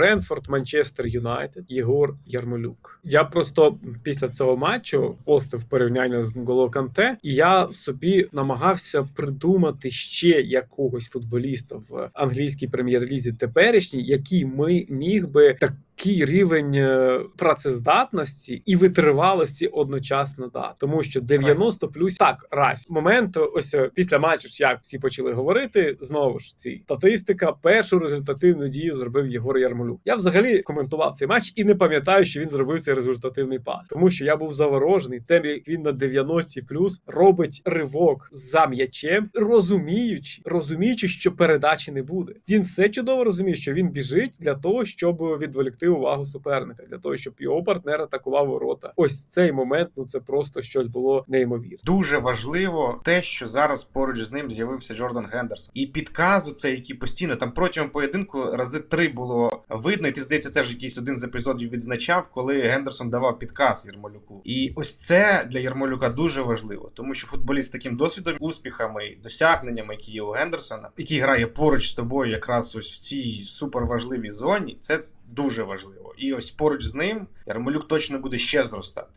Бренфорд, Манчестер Юнайтед, Єгор Ярмолюк. Я просто після цього матчу постив порівняння з Нголо Канте, і я собі намагався придумати ще якогось футболіста в англійській прем'єр-лізі теперішній, який ми міг би такий рівень е, працездатності і витривалості одночасно дати. Тому що 90 плюс так раз момент. Ось е, після матчу ж як всі почали говорити. Знову ж ці статистика. Першу результативну дію зробив Єгор Ярмолюк. Я взагалі коментував цей матч і не пам'ятаю, що він зробив цей результативний пас, тому що я був заворожений. Тим як він на 90 плюс робить ривок за м'ячем, розуміючи, розуміючи, що передачі не буде. Він все чудово розуміє, що він біжить для того, щоб відволікти увагу суперника, для того, щоб його партнер атакував ворота. Ось цей момент. Ну це просто щось було неймовірне. Дуже важливо те, що зараз поруч з ним з'явився Джордан Гендерсон. І підказу це, який постійно там протягом поєдинку рази три було видно, і ти здається, теж якийсь один з епізодів відзначав, коли Гендерсон давав підказ Єрмолюку. І ось це для Єрмолюка дуже важливо, тому що футболіст з таким досвідом, успіхами, досягненнями, які є у Гендерсона, який грає поруч з тобою, якраз ось в цій суперважливій зоні, це дуже важливо. І ось поруч з ним Ярмолюк точно буде ще зростати.